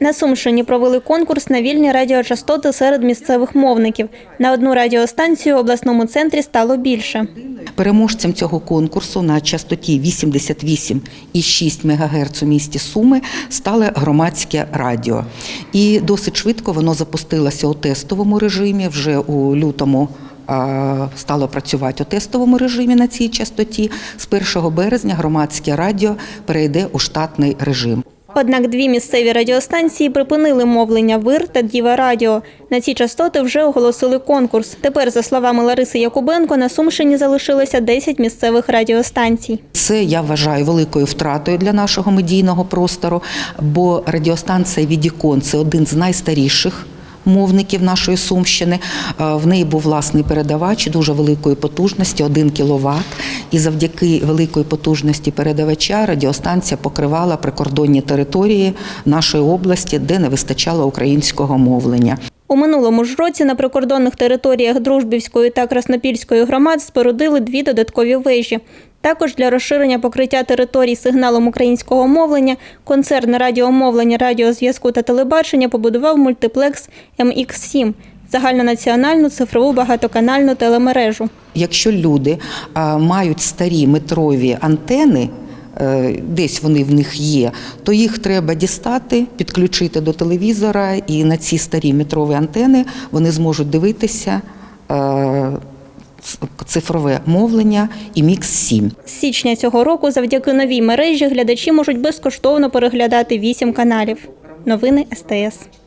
На Сумщині провели конкурс на вільні радіочастоти серед місцевих мовників. На одну радіостанцію в обласному центрі стало більше. Переможцем цього конкурсу на частоті 88,6 МГц у місті Суми стало громадське радіо. І досить швидко воно запустилося у тестовому режимі вже у лютому. Стало працювати у тестовому режимі на цій частоті. З 1 березня громадське радіо перейде у штатний режим. Однак дві місцеві радіостанції припинили мовлення Вир та Діва Радіо. На ці частоти вже оголосили конкурс. Тепер, за словами Лариси Якубенко, на Сумщині залишилося 10 місцевих радіостанцій. Це я вважаю великою втратою для нашого медійного простору, бо радіостанція Відікон це один з найстаріших. Мовників нашої Сумщини Е, в неї був власний передавач дуже великої потужності, 1 кВт. І завдяки великої потужності передавача радіостанція покривала прикордонні території нашої області, де не вистачало українського мовлення. У минулому ж році на прикордонних територіях Дружбівської та Краснопільської громад спорудили дві додаткові вежі. Також для розширення покриття територій сигналом українського мовлення концерн радіомовлення, радіозв'язку та телебачення побудував мультиплекс MX7 – загальнонаціональну цифрову багатоканальну телемережу. Якщо люди мають старі метрові антени, десь вони в них є, то їх треба дістати, підключити до телевізора, і на ці старі метрові антени вони зможуть дивитися е, цифрове мовлення і мікс 7 З січня цього року завдяки новій мережі глядачі можуть безкоштовно переглядати вісім каналів. Новини СТС.